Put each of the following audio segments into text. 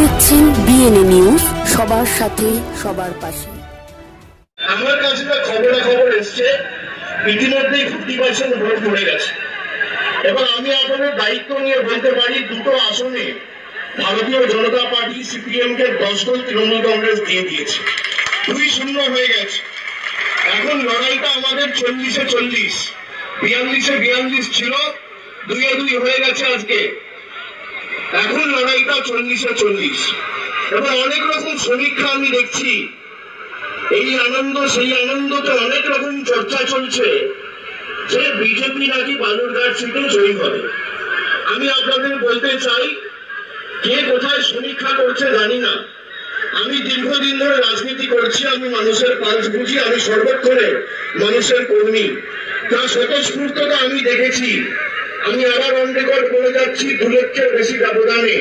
দেখছেন BNA news সবার সাথে, সবার পাশে। আমার কাছে তো খবরে খবর এসছে, ইতিমধ্যেই ফিফটি পার্সেন্ট ভোট পড়ে গেছে। এবং আমি আপনাদের দায়িত্ব নিয়ে বলতে পারি, দুটো আসনে ভারতীয় জনতা পার্টি সিপিএম কে দশ দল তৃণমূল কংগ্রেস দিয়ে দিয়েছে। দুই শূন্য হয়ে গেছে। এখন লড়াইটা আমাদের চল্লিশে চল্লিশ, বিয়াল্লিশে বিয়াল্লিশ ছিল, দুইয়ে দুই হয়ে গেছে আজকে। এখন লড়াইটা চল্লিশে চল্লিশ। এবং অনেক রকম সমীক্ষা আমি দেখছি। এই আনন্দ, সেই আনন্দতে অনেক রকম চর্চা চলছে যে বিজেপি নাকি বালুরঘাট সিটে জয়ী হবে। আমি আপনাদের বলতে চাই, কে কোথায় সমীক্ষা করছে জানি না। আমি দীর্ঘদিন ধরে রাজনীতি করছি, আমি মানুষের পালস বুঝি, আমি সর্বক্ষণে মানুষের কর্মী। তার স্বতঃস্ফূর্ততা আমি দেখেছি আমি আবার অন রেকর্ড করে যাচ্ছি দু লক্ষের বেশি ব্যবধানে।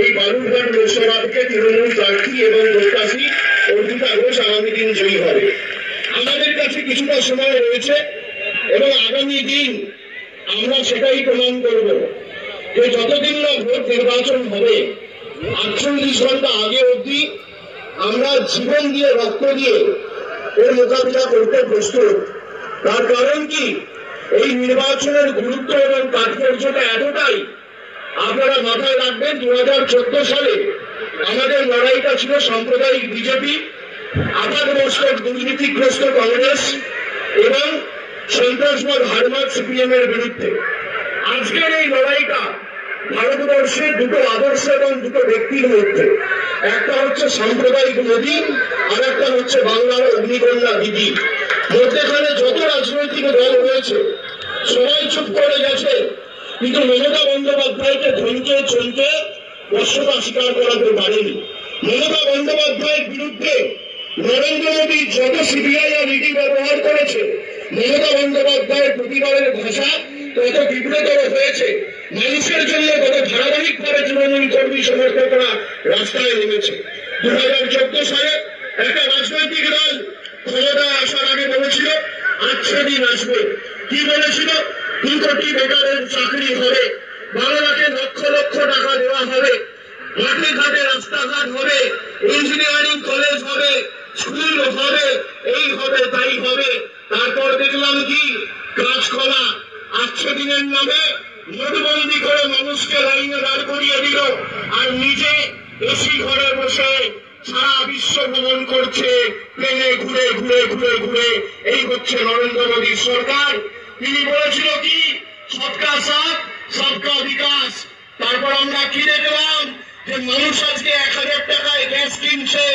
এই বালুরঘাট লোকসভা থেকে তৃণমূল প্রার্থী এবং প্রত্যাশী অর্পিতা ঘোষ আগামী দিন জয়ী হবে। আমাদের কাছে কিছুটা সময় রয়েছে এবং আগামী দিন আমরা সেটাই প্রমাণ করব যে যতদিন না ভোট নির্বাচন হবে, আটচল্লিশ ঘণ্টা আগে অবধি আমরা জীবন দিয়ে রক্ত দিয়ে এর মোকাবিলা করতে প্রস্তুত। তার কারণ কি? এই নির্বাচনের গুরুত্ব এবং তাৎপর্যটা এতটাই, আপনারা মাথায় রাখবেন দু হাজার চোদ্দ সালে আমাদের লড়াইটা ছিল সাম্প্রদায়িক বিজেপি আপাতমস্ত দুর্নীতিগ্রস্ত কংগ্রেস এবং সন্ত্রাসবাদ হারমাত সিপিএম এর বিরুদ্ধে। আজকের এই লড়াইটা ভারতবর্ষে দুটো আদর্শ এবং দুটো ব্যক্তির মধ্যে, একটা হচ্ছে সাম্প্রদায়িক মোদী আর একটা হচ্ছে বাংলার অগ্নিকন্যা দিদি। মধ্যেখানে যত রাজনৈতিক দল রয়েছে সবাই চুপ করে গেছে। কিন্তু মমতা বন্দ্যোপাধ্যায়কে ধমকে, চমকে বর্ষতা স্বীকার করাতে পারেনি মমতা বন্দ্যোপাধ্যায়ের বিরুদ্ধে নরেন্দ্র মোদী যত সিবিআই আর ইডি ব্যবহার করেছে, মমতা বন্দ্যোপাধ্যায়ের প্রতিবারের ভাষা তত বিব্রতর হয়েছে। মানুষের জন্য তত ধারাবাহিকভাবে তৃণমূল কর্মী সমর্থকরা রাস্তায় নেমেছে। দু হাজার চোদ্দ সালে একটা রাজনৈতিক দল ক্ষমতা আসার আগে বলেছিল আটশো দিন আসবে। কি বলেছিল? দু বেকারের চাকরি হবে বাংলাকে লক্ষ লক্ষ টাকা দেওয়া হবে, মাঠে ঘাটে রাস্তাঘাট হবে ইঞ্জিনিয়ারিং কলেজ হবে স্কুল হবে, এই হবে, তাই হবে। তারপর দেখলাম কি? কাজকলা আটশো দিনের নামে নোটবন্দি করে মানুষকে লাইনে দাঁড় করিয়ে দিল, আর নিজে এসি ঘরে বসে সারা বিশ্ব ভ্রমণ করছে। প্লেনে ঘুরে ঘুরে ঘুরে ঘুরে। এই হচ্ছে নরেন্দ্র মোদীর সরকার। তিনি বলেছিল কি? সবকা সাথ, সবকা বিকাশ। তারপর আমরা কি দেখলাম যে মানুষ আজকে এক হাজার টাকায় গ্যাস কিনছে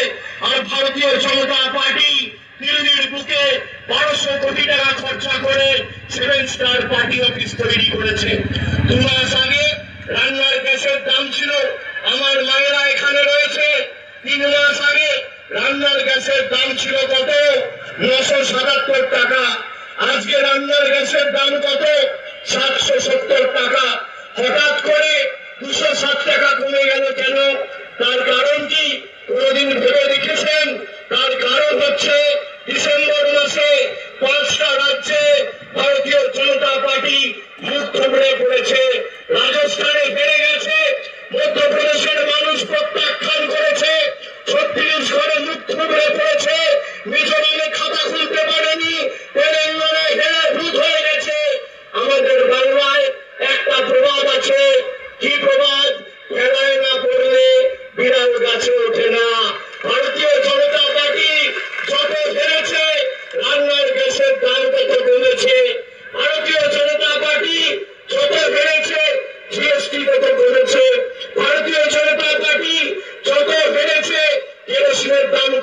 আর ভারতীয় জনতা পার্টি দিল্লির বুকে বারোশো কোটি টাকা খরচা করে সেভেন স্টার পার্টি অফিস তৈরি করেছে। দু মাস আগে রান্নার গ্যাসের দাম ছিল। আমার মায়েরা এখানে রয়েছে। তিন মাস আগে রান্নার গ্যাসের দাম ছিল কত? নশো সাতাত্তর টাকা। আজকে রান্নার গ্যাসের দাম কত? সাতশো সত্তর টাকা। হঠাৎ করে দুশো ষাট টাকা কমে গেল কেন? তার কারণ কি? কোনদিন ভেবে দেখেছেন? তার কারণ হচ্ছে ডিসেম্বর মাসে পাঁচটা রাজ্যে ভারতীয় জনতা পার্টি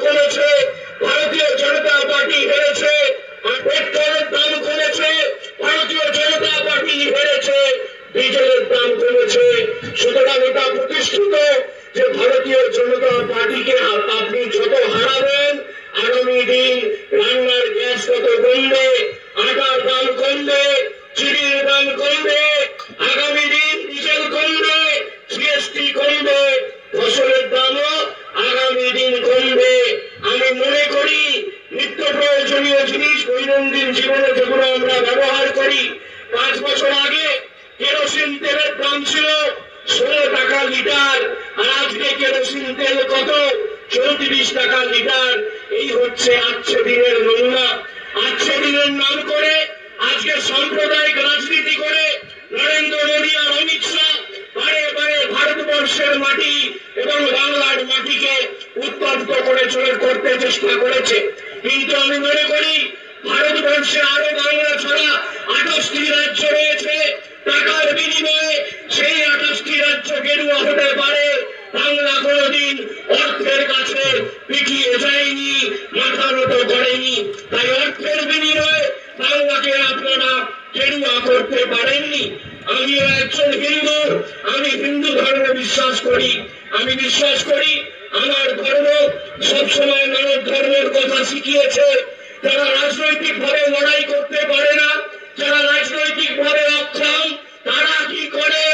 কেরোসিনের দৈনন্দিন জীবনে যেগুলো আমরা ব্যবহার করি, পাঁচ বছর আগে কেরোসিন তেলের দাম ছিল ষোলো টাকা লিটার, আর আজকে কেরোসিন তেল কত? চৌত্রিশ টাকা লিটার। এই হচ্ছে আজকে দিনের নমুনা। আজকে দিনের নাম করে, আজকে সাম্প্রদায়িক রাজনীতি করে নরেন্দ্র মোদী আর অমিত শাহ বারে বারে ভারতবর্ষের মাটি এবং বাংলার মাটিকে উত্তপ্ত করে চলে করতে চেষ্টা করেছে। কিন্তু আমি মনে করি ভারতবর্ষে আরও বাংলা ছাড়া আঠাশটি রাজ্য রয়েছে। টাকার বিনিময়ে সেই আঠাশটি রাজ্য গেরুয়া হতে পারে। বাংলা কোনদিন অর্থের কাছে পিছিয়ে যায়নি। মাথা নত করেনি তাই অর্থের বিনিময়ে বাংলাকে আপনারা গেরুয়া করতে পারেননি আমিও একজন হিন্দু আমি হিন্দু ধর্মে বিশ্বাস করি আমি বিশ্বাস করি আমার ধর্ম সবসময় মানব ধর্মের কথা শিখিয়েছে যারা রাজনৈতিক ভাবে লড়াই করতে পারে না। যারা রাজনৈতিক ভাবে অক্ষম, তারা কি করে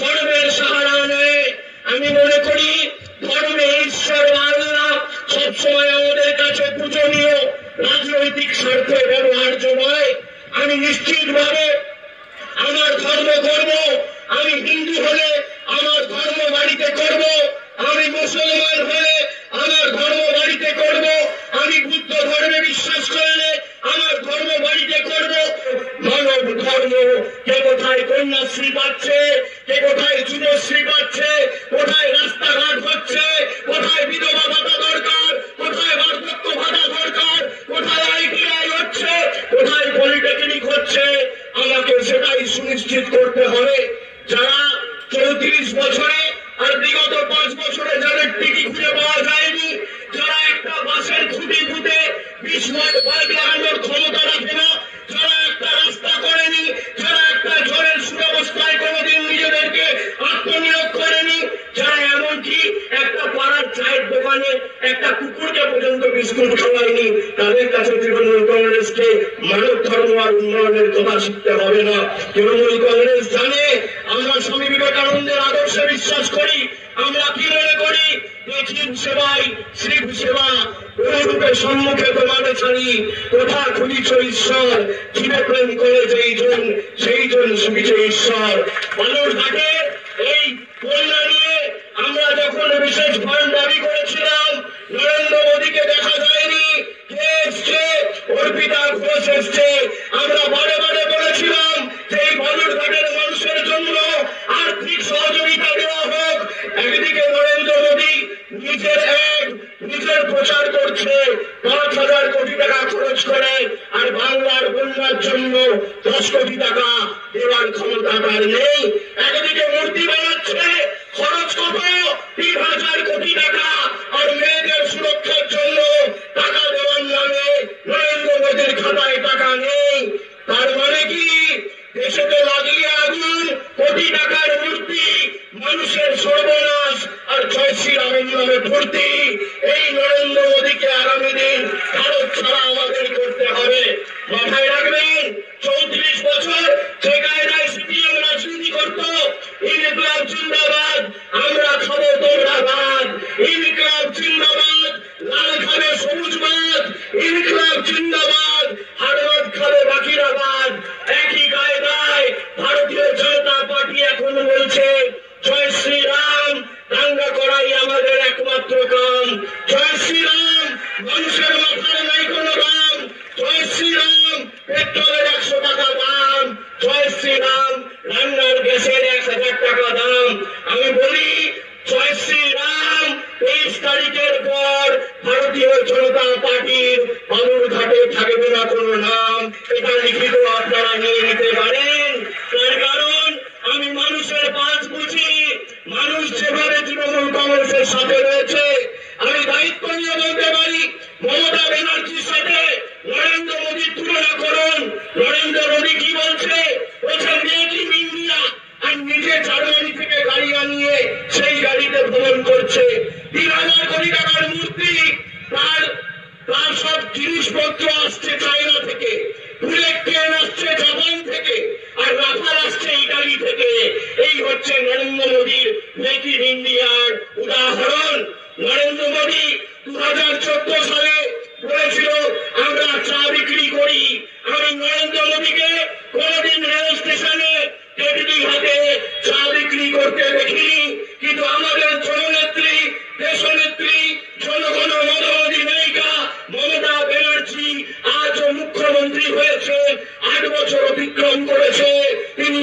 ধর্মের সাহারা নেয়? আমি মনে করি ধর্মে ঈশ্বর আল্লাহ সবসময় আমাদের কাছে পূজনীয়। রাজনৈতিক স্বার্থে ব্যবহার্য নয়। আমি নিশ্চিত ভাবে আমার ধর্ম করব। আমি হিন্দু হলে আমার ধর্ম বাড়িতে করব। আমি মুসলমান হলে আমার ধর্ম বাড়িতে করব আমি বুদ্ধ ধর্মে বিশ্বাস করলে আমার ধর্ম বাড়িতে করব মানব ধর্ম কে কোথায় কন্যাশ্রী পাচ্ছে কে কোথায় যুবশ্রী পাচ্ছে কোথায় রাস্তাঘাট হচ্ছে কোথায় বিধবা ভাতা দরকার কোথায় বার্ধক্য ভাতা দরকার কোথায় আইটিআই হচ্ছে কোথায় পলিটেকনিক হচ্ছে। আমাকে সেটাই সুনিশ্চিত করতে হবে। যারা চৌত্রিশ বছরে আর বিগত পাঁচ বছরে যাদের টিকি খুঁজে পাওয়া যায়নি, যারা একটা বাসের খুঁটি পুঁতে বিশ লাখ বাইক বিস্কুট খাওয়ায়নি, তাদের কাছে তৃণমূল কংগ্রেসকে মানব ধর্ম আর উন্নয়নের কথা শিখতে হবে না। তৃণমূল কংগ্রেস জানে, আমরা স্বামী বিবেকানন্দের আদর্শে বিশ্বাস করি, আমরা কি মনে করি? সম্মুখে ছাড়ি, কোথা খুঁজিছ ঈশ্বর? জীবে প্রেম করে যেই জন, সেই জন সুবিছে ঈশ্বর। মানুষ এই বন্যা নিয়ে আমরা যখন বিশেষ ফান্ড দাবি করেছিলাম নরেন্দ্র মোদীকে দেখা যায়নি, কে এসছে? অর্পিতা ঘোষ এসছে। আমরা বারে বারে বলেছিলাম যে এই বালুরঘাটের মানুষের জন্য আর্থিক সহযোগিতা দেওয়া হোক। একদিকে নরেন্দ্র মোদী নিজের এক, নিজের প্রচার করছে, পাঁচ হাজার কোটি টাকা খরচ করে, আর বাংলার বন্যার জন্য দশ কোটি টাকা দেওয়ার ক্ষমতা তার নেই। একদিকে মূর্তি বানাচ্ছে, খরচ কত? তিন হাজার কোটি টাকা। আর মেয়েদের সুরক্ষার জন্য টাকা দেওয়ার নামে নরেন্দ্র মোদীর খাতায় টাকা নেই। তার মানে কি? দেশেতে লাগিয়ে আগুন, কোটি টাকার মূর্তি, মানুষের সর্বনাশ আর জয় শ্রীরামের নামে ভর্তি। এই নরেন্দ্র মোদীকে আগামী দিন ভারত ছাড়া আমাদের করতে হবে। মাথায় রাখবেন, চৌত্রিশ বছর যে কায়দায় সিপিএম রাজনীতি করত ইনকলাব জিন্দাবাদ। সেই গাড়িতে ভ্রমণ করছে। তিন হাজার কোটি টাকার মূর্তি, তার তার সব জিনিসপত্র আসছে চায়না থেকে। বুলেট ট্রেন আসছে জাপান থেকে, আর রাফাল আসছে ইটালি থেকে। এই হচ্ছে নরেন্দ্র মোদীর মেক ইন ইন্ডিয়ার উদাহরণ। নরেন্দ্র মোদী দু হাজার চোদ্দ সালে অতিক্রম করেছে তিনি